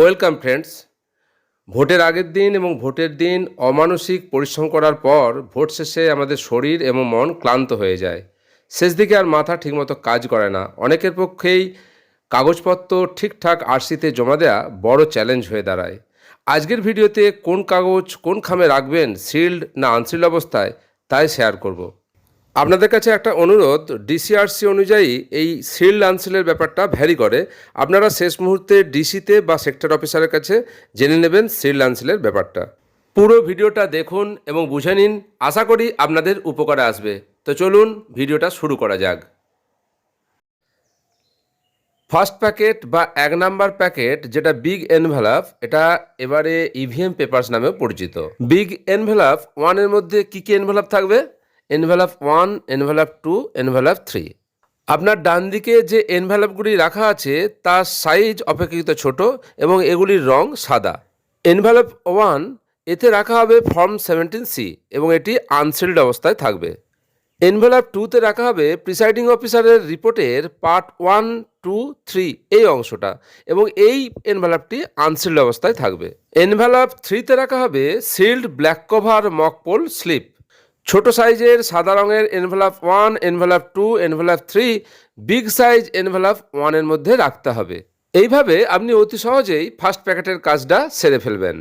Welcome friends. ভোটের আগের দিন এবং ভোটের দিন অমানসিক পরিশ্রম করার পর ভোট শেষে আমাদের শরীর এবং মন ক্লান্ত হয়ে যায়। শেষ দিকে আর মাথা ঠিকমতো কাজ করে না। অনেকের পক্ষেই কাগজপত্র ঠিকঠাক আরসিতে জমা দেওয়া বড় চ্যালেঞ্জ হয়ে দাঁড়ায়। আজকের ভিডিওতে কোন কাগজ কোন খামে রাখবেন সিল্ড না আনসিল্ড অবস্থায়, তাই শেয়ার করব। আপনাদের কাছে একটা অনুরোধ ডিসিআরসি অনুযায়ী এই সিল্ড আনসিলের ব্যাপারটা ভ্যারি করে। আপনারা শেষ মুহূর্তে ডিসিতে বা সেক্টর অফিসারের কাছে জেনে নেবেন সিল্ড আনসিলের ব্যাপারটা। পুরো ভিডিওটা দেখুন এবং বুঝে নিন, আশা করি আপনাদের উপকারে আসবে। তো চলুন ভিডিওটা শুরু করা যাক। ফার্স্ট প্যাকেট বা এক নাম্বার প্যাকেট, যেটা বিগ এনভেলাপ, এটা এবারে ইভিএম পেপারস নামেও পরিচিত। বিগ এনভেলাপ, ওয়ানের মধ্যে কী কী এনভেলাপ থাকবে? Envelope one envelope two envelope three আপনার ডান দিকে যে এনভেলাপগুলি রাখা আছে, তার সাইজ অপেক্ষাকৃত ছোট এবং এগুলির রং সাদা। এনভেলাপ ওয়ান এতে রাখা হবে ফর্ম সেভেন্টিন সি এবং এটি আনসিল্ড অবস্থায় থাকবে। এনভেলাপ টুতে রাখা হবে প্রিসাইডিং অফিসারের রিপোর্টের পার্ট ওয়ান টু থ্রি এই অংশটা এবং এই এনভেলাপটি আনসিল্ড অবস্থায় থাকবে। এনভেলাপ থ্রিতে রাখা হবে sealed black cover mock poll slip ছোট সাইজের সাদা রঙের envelope one envelope two envelope three big size envelope ওয়ানের মধ্যে রাখতে হবে। এইভাবে আপনি অতি সহজেই ফার্স্ট প্যাকেটের কাজটা সেরে ফেলবেন।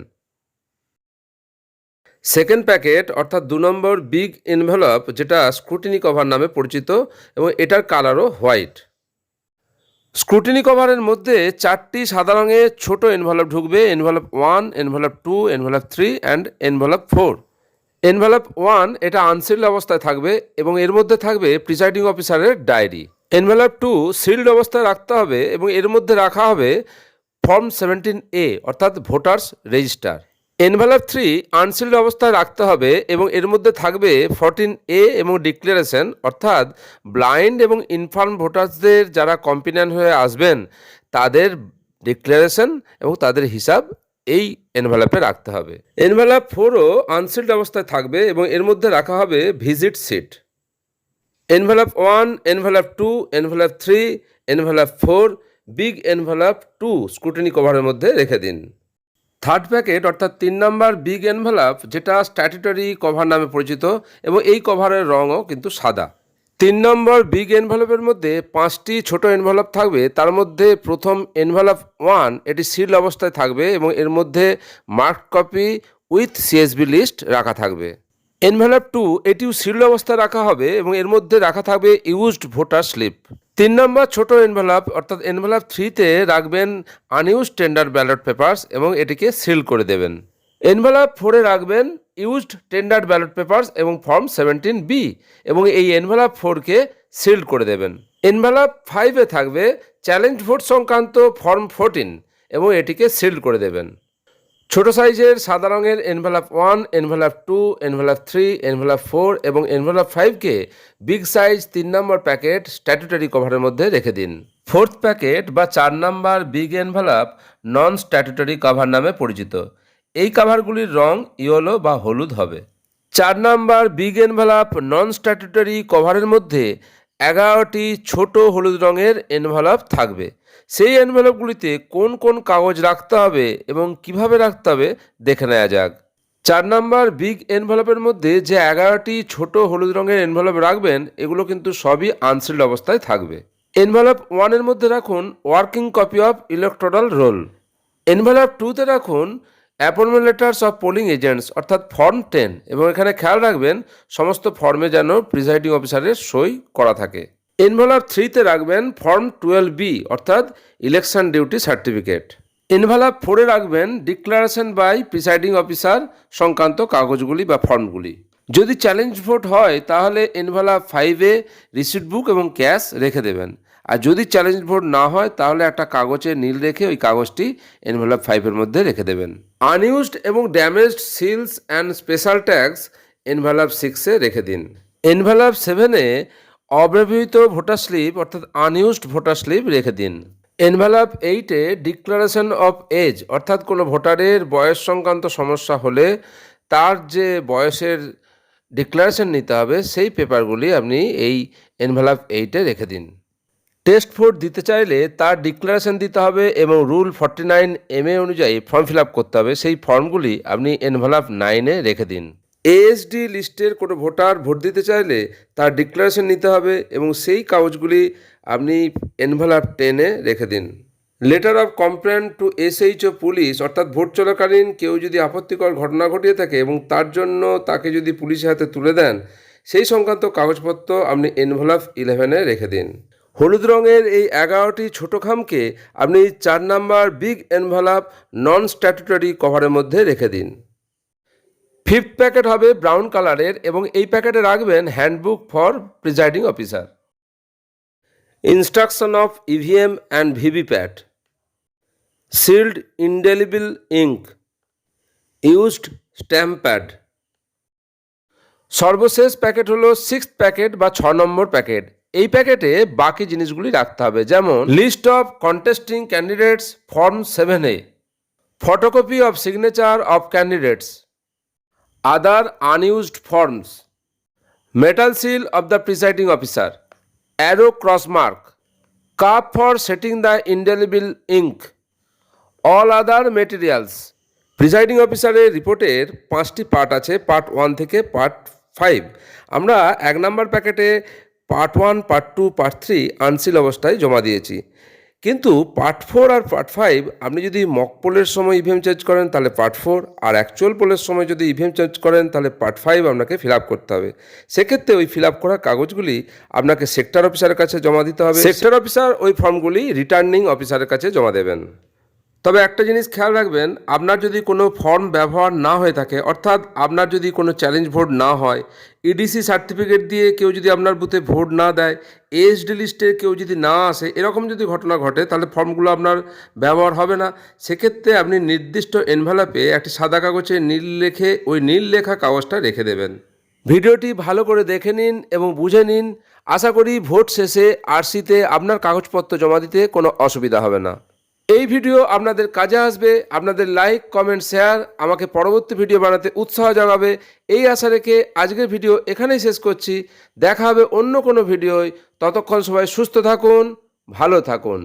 সেকেন্ড প্যাকেট অর্থাৎ দু নম্বর বিগ এনভেলপ যেটা স্ক্রুটিনি কভার নামে পরিচিত এবং এটার কালারও হোয়াইট স্ক্রুটিনি কভারের মধ্যে চারটি সাদা রঙের ছোট এনভেলপ ঢুকবে envelope one envelope two envelope three and envelope four envelope one এটা আনসিল্ড অবস্থায় থাকবে এবং এর মধ্যে থাকবে প্রিসাইডিং অফিসারের ডায়েরি এনভেলপ টু সিল্ড অবস্থায় রাখতে হবে এবং এর মধ্যে রাখা হবে ফর্ম সেভেন্টিন এ অর্থাৎ voters register envelope three unsealed অবস্থায় রাখতে হবে এবং এর মধ্যে থাকবে ফোরটিন এ এবং ডিক্লারেশন অর্থাৎ ব্লাইন্ড এবং ইনফার্ম ভোটার্সদের যারা কম্পিনিয়ন হয়ে আসবেন, তাদের ডিক্লারেশন এবং তাদের হিসাব এই এনভেলাপে রাখতে হবে। এনভেলাপ ফোরও আনসিল্ড অবস্থায় থাকবে এবং এর মধ্যে রাখা হবে visit sheet envelope one envelope two envelope three envelope four big envelope to scrutiny কভারের মধ্যে রেখে দিন। থার্ড প্যাকেট অর্থাৎ তিন নম্বর বিগ এনভেলাপ যেটা স্ট্যাটুটারি কভার নামে পরিচিত এবং এই কভারের রঙও কিন্তু সাদা। তিন নম্বর বিগ এনভেলপের মধ্যে পাঁচটি ছোট এনভেলপ থাকবে। তার মধ্যে প্রথম এনভেলপ ওয়ান এটি সিল অবস্থায় থাকবে এবং এর মধ্যে mark copy with CSV list রাখা থাকবে। এনভেলপ টু এটিও সিল অবস্থায় রাখা হবে এবং এর মধ্যে রাখা থাকবে ইউজড ভোটার স্লিপ তিন নম্বর ছোট এনভেলপ অর্থাৎ এনভেলপ থ্রিতে রাখবেন আনইউজ টেন্ডার ব্যালট পেপার্স এবং এটিকে সিল করে দেবেন। এনভেলপ ফোরে রাখবেন ইউজড টেন্ডার ব্যালট পেপার্স এবং ফর্ম সেভেন্টিন বি এবং এই এনভেলপ ফোরকে সিল্ড করে দেবেন। এনভেলপ ফাইভে থাকবে চ্যালেঞ্জ ভোট সংক্রান্ত ফর্ম ফোরটিন এবং এটিকে সিল্ড করে দেবেন। ছোট সাইজের সাদা রঙের envelope one envelope two envelope three envelope four এবং এনভেলাপ ফাইভকে বিগ সাইজ তিন নম্বর প্যাকেট স্ট্যাটুটারি কভারের মধ্যে রেখে দিন। ফোর্থ প্যাকেট বা চার নম্বর big envelope non statutory cover নামে পরিচিত। এই কাভারগুলির রং ইয়েলো বা হলুদ হবে। চার number big envelope non statutory কভারের মধ্যে এগারোটি ছোট হলুদ রঙের এনভেলাপ থাকবে। সেই এনভেলপগুলিতে কোন কোন কাগজ রাখতে হবে এবং কীভাবে রাখতে হবে দেখে নেওয়া যাক। চার নাম্বার বিগ এনভেলপের মধ্যে যে এগারোটি ছোট হলুদ রঙের এনভেলপ রাখবেন, এগুলো কিন্তু সবই আনসিল্ড অবস্থায় থাকবে। এনভেলপ ওয়ানের মধ্যে রাখুন working copy of electoral roll envelope টুতে রাখুন appointment letters of polling agents, অর্থাৎ ফর্ম টেন, এবং এখানে খেয়াল রাখবেন, সমস্ত ফর্মে যেন প্রিসাইডিং অফিসারের সই করা থাকে। এনভেলপ থ্রিতে রাখবেন ফর্ম টুয়েলভ বি, অর্থাৎ ইলেকশন ডিউটি সার্টিফিকেট। এনভেলপ ফোরে রাখবেন ডিক্লারেশন বাই প্রিসাইডিং অফিসার সংক্রান্ত কাগজগুলি বা ফর্মগুলি। যদি চ্যালেঞ্জ ভোট হয়, তাহলে এনভেলপ ফাইভে রিসিট বুক এবং ক্যাশ রেখে দেবেন। আর যদি চ্যালেঞ্জ ভোট না হয়, তাহলে একটা কাগজে নীল রেখে ওই কাগজটি এনভেলপ ফাইভের মধ্যে রেখে দেবেন। আনইউজড এবং damaged seals and special tags envelope সিক্সে রেখে দিন। এনভেলপ সেভেনে অব্যবহৃত ভোটার স্লিপ অর্থাৎ আনইউজড ভোটার স্লিপ রেখে দিন। এনভেলপ এইটে ডিক্লারেশন অফ এজ অর্থাৎ কোনো ভোটারের বয়স সংক্রান্ত সমস্যা হলে তার যে বয়সের ডিক্লারেশন নিতে হবে, সেই পেপারগুলি আপনি এই এনভেলপ এইটে রেখে দিন। টেস্ট ভোট দিতে চাইলে তার ডিক্লারেশন দিতে হবে এবং rule forty nine M A অনুযায়ী ফর্ম ফিল আপ করতে হবে। সেই ফর্মগুলি আপনি এনভেলাপ নাইনে রেখে দিন। এএসডি লিস্টের কোনো ভোটার ভোট দিতে চাইলে তার ডিক্লারেশন নিতে হবে এবং সেই কাগজগুলি আপনি এনভেলাপ টেনে রেখে দিন। Letter of complaint to SH O police অর্থাৎ ভোট চলাকালীন কেউ যদি আপত্তিকর ঘটনা ঘটিয়ে থাকে এবং তার জন্য তাকে যদি পুলিশের হাতে তুলে দেন, সেই সংক্রান্ত কাগজপত্র আপনি এনভেলাপ ইলেভেনে রেখে দিন। হলুদ রঙের এই এগারোটি ছোটো খামকে আপনি চার number big envelope non statutory কভারের মধ্যে রেখে দিন। ফিফথ প্যাকেট হবে ব্রাউন কালারের এবং এই প্যাকেটে রাখবেন handbook for presiding officer. Instruction of EVM and VVPAT sealed indelible ink. Used stamp pad. সর্বশেষ প্যাকেট হলো সিক্স প্যাকেট বা ছ নম্বর প্যাকেট। এই প্যাকেটে বাকি জিনিসগুলি রাখতে হবে। যেমন list of contesting candidates form seven A photocopy of signature of candidates other unused forms metal seal of the presiding officer arrow cross mark cup for setting the indelible ink all other materials presiding অফিসারের রিপোর্টের পাঁচটি part আছে part one থেকে part five আমরা এক নম্বর প্যাকেটে part one, part two, part three unseal অবস্থায় জমা দিয়েছি। কিন্তু পার্ট ফোর আর পার্ট ফাইভ আপনি যদি মক পোলের সময় ইভিএম চেঞ্জ করেন, তাহলে পার্ট ফোর। আর অ্যাকচুয়াল পোলের সময় যদি ইভিএম চেঞ্জ করেন, তাহলে পার্ট ফাইভ আপনাকে ফিল আপ করতে হবে। সেক্ষেত্রে ওই ফিল আপ করা কাগজগুলি আপনাকে সেক্টর অফিসারের কাছে জমা দিতে হবে। সেক্টর অফিসার ওই ফর্মগুলি রিটার্নিং অফিসারের কাছে জমা দেবেন। তবে একটা জিনিস খেয়াল রাখবেন, আপনার যদি কোনো ফর্ম ব্যবহার না হয়ে থাকে, অর্থাৎ আপনার যদি কোনো চ্যালেঞ্জ ভোট না হয় ইডিসি সার্টিফিকেট দিয়ে কেউ যদি আপনার বুথে ভোট না দেয় এএসডি লিস্টে কেউ যদি না আসে, এরকম যদি ঘটনা ঘটে, তাহলে ফর্মগুলো আপনার ব্যবহার হবে না। সেক্ষেত্রে আপনি নির্দিষ্ট এনভেলাপে একটি সাদা কাগজে নীল লেখে, ওই নীল লেখা কাগজটা রেখে দেবেন। ভিডিওটি ভালো করে দেখে নিন এবং বুঝে নিন। আশা করি ভোট শেষে আরসিতে আপনার কাগজপত্র জমা দিতে কোনো অসুবিধা হবে না। এই ভিডিও আপনাদের কাজে আসবে, আপনাদের লাইক কমেন্ট শেয়ার আমাকে পরবর্তী ভিডিও বানাতে উৎসাহ জাগাবে। এই আশা রেখে আজকের ভিডিও এখানেই শেষ করছি। দেখা হবে অন্য কোনো ভিডিওয় ততক্ষণ সবাই সুস্থ থাকুন, ভালো থাকুন।